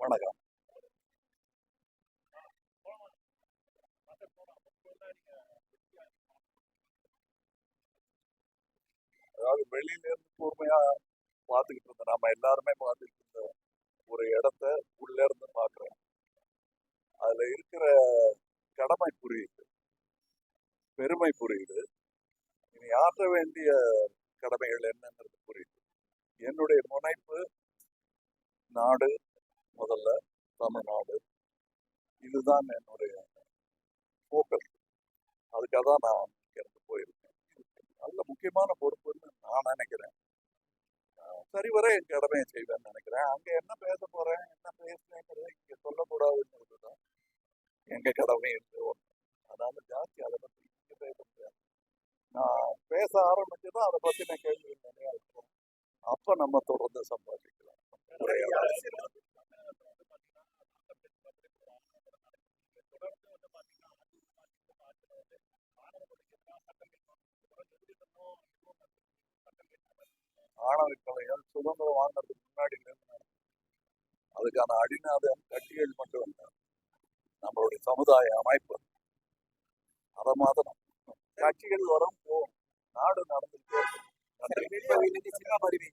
வணக்கம். அதாவது வெளியில இருந்து கூர்மையா பார்த்துக்கிட்டு இருந்தோம் நாம எல்லாருமே பார்த்துக்கிட்டு இருந்த ஒரு இடத்த உள்ள இருந்து பார்க்குறோம். அதுல இருக்கிற கடமை புரியுது. பெருமை புரியுது. இனி ஆற்ற வேண்டிய நாடு முதல்ல தமிழ்நாடு இதுதான் என்னுடைய ஃபோக்கஸ் அதுக்காக தான் நான் இருந்து போயிருக்கேன். நல்ல முக்கியமான பொறுப்புன்னு நான் நினைக்கிறேன். சரிவர என் கடமையை செய்வேன்னு நினைக்கிறேன். அங்கே என்ன பேச போகிறேன் என்ன பேசுறேங்கிறத இங்கே சொல்லக்கூடாதுங்கிறது தான் எங்கள் கடமை இருந்து ஒன்று அதனால ஜாஸ்தி அதை பற்றி இங்கே பேச முடியாது. நான் பேச ஆரம்பிச்சதும் அதை பத்தின கேள்வி நிறையா இருக்கும். அப்போ நம்ம தொடர்ந்து சம்பாதிக்கணும் ஆணவ கலைகள் சுதந்திரம் வாங்குறதுக்கு முன்னாடி அதுக்கான அடிநாதம் கட்டிகள் மட்டும் இல்லை நம்மளுடைய சமுதாய அமைப்பு. அதை மாதிரி கட்சிகள் வரும் போகும். நாடு நடந்துகிட்டே இருக்கும். நன்றி